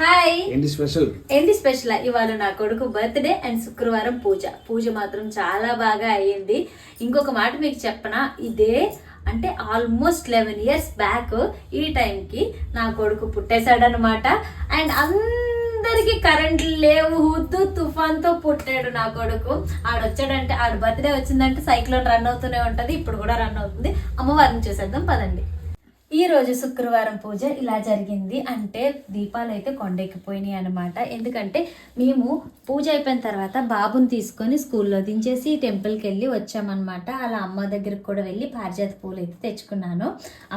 Hi ఏంటి special ఏంటి special ఇవాళ నా కొడుకు బర్త్డే అండ్ శుక్రవారం పూజ. పూజ మాత్రం చాలా బాగా అయ్యింది. ఇంకొక మాట మీకు చెప్పనా? ఇదే అంటే ఆల్మోస్ట్ లెవెన్ ఇయర్స్ బ్యాక్ ఈ టైంకి నా కొడుకు పుట్టేశాడనమాట అండ్ అందరికి కరెంట్ లేవు. హుద్దు తుఫాన్తో పుట్టాడు నా కొడుకు. ఆడొచ్చాడంటే ఆడ బర్త్డే వచ్చిందంటే సైక్లోన్ రన్ అవుతూనే ఉంటది. ఇప్పుడు కూడా రన్ అవుతుంది. అమ్మవారిని చూసేద్దాం పదండి. ఈరోజు శుక్రవారం పూజ ఇలా జరిగింది అంటే దీపాలు అయితే కొండెక్కిపోయినాయి అనమాట ఎందుకంటే మేము పూజ అయిపోయిన తర్వాత బాబుని తీసుకొని స్కూల్లో దించేసి టెంపుల్కి వెళ్ళి వచ్చామన్నమాట. అలా అమ్మ దగ్గరికి కూడా వెళ్ళి పారిజాత పూలు అయితే తెచ్చుకున్నాను.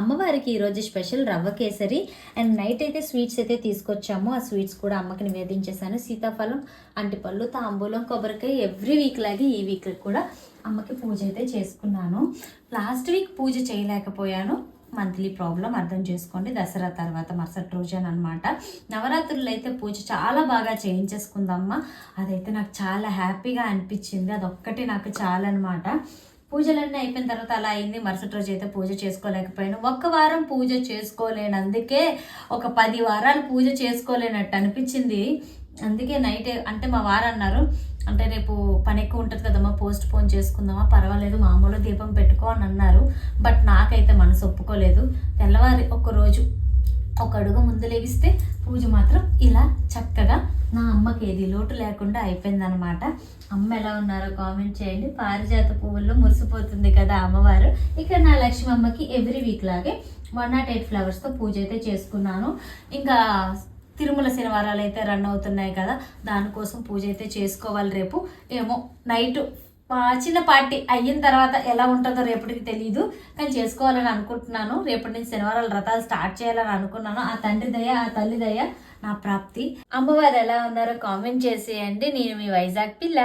అమ్మవారికి ఈరోజు special rava kesari and night అయితే స్వీట్స్ అయితే తీసుకొచ్చాము. ఆ స్వీట్స్ కూడా అమ్మకి నివేదించేశాను. సీతాఫలం అంటిపళ్ళు తాంబూలం కొబ్బరికాయ ఎవ్రీ వీక్ లాగే ఈ వీక్ కూడా అమ్మకి పూజ అయితే చేసుకున్నాను. లాస్ట్ వీక్ పూజ చేయలేకపోయాను. మంత్లీ ప్రాబ్లం అర్థం చేసుకోండి. దసరా తర్వాత మరుసటి రోజు అనమాట నవరాత్రులు అయితే పూజ చాలా బాగా చేయించేసుకుందమ్మ. అదైతే నాకు చాలా హ్యాపీగా అనిపించింది. అదొక్కటి నాకు చాలా అనమాట పూజలన్నీ అయిపోయిన తర్వాత అలా అయింది. మరుసటి రోజు అయితే పూజ చేసుకోలేకపోయాను. ఒక్క వారం పూజ చేసుకోలేనందుకే ఒక పది వారాలు పూజ చేసుకోలేనట్టు అనిపించింది. అందుకే నైట్ అంటే మా వారు అన్నారు అంటే రేపు పని ఎక్కువ ఉంటుంది కదమ్మా పోస్ట్ పోన్ చేసుకుందామా పర్వాలేదు మామూలు దీపం పెట్టుకో అని అన్నారు. బట్ నాకైతే మనసు ఒప్పుకోలేదు. తెల్లవారి ఒక రోజు ఒక అడుగు ముందు లేగిస్తే పూజ మాత్రం ఇలా చక్కగా నా అమ్మకి ఏది లోటు లేకుండా అయిపోయిందనమాట అమ్మ ఎలా ఉన్నారో కామెంట్ చేయండి. పారిజాత పువ్వుల్లో మురిసిపోతుంది కదా అమ్మవారు. ఇక్కడ నా లక్ష్మి అమ్మకి ఎవ్రీ వీక్ లాగే వన్ నాట్ ఎయిట్ ఫ్లవర్స్తో పూజ అయితే చేసుకున్నాను. ఇంకా తిరుమల శనివారాలు అయితే రన్ అవుతున్నాయి కదా దానికోసం పూజ అయితే చేసుకోవాలి రేపు. ఏమో నైట్ చిన్న పార్టీ అయిన తర్వాత ఎలా ఉంటుందో రేపటికి తెలియదు కానీ చేసుకోవాలని అనుకుంటున్నాను. రేపటి నుంచి శనివారాలు వ్రతాలు స్టార్ట్ చేయాలని అనుకున్నాను. ఆ తండ్రి దయ ఆ తల్లి దయ నా ప్రాప్తి. అమ్మవారు ఎలా ఉన్నారో కామెంట్ చేసేయండి. నేను మీ వైజాగ్ పిల్ల.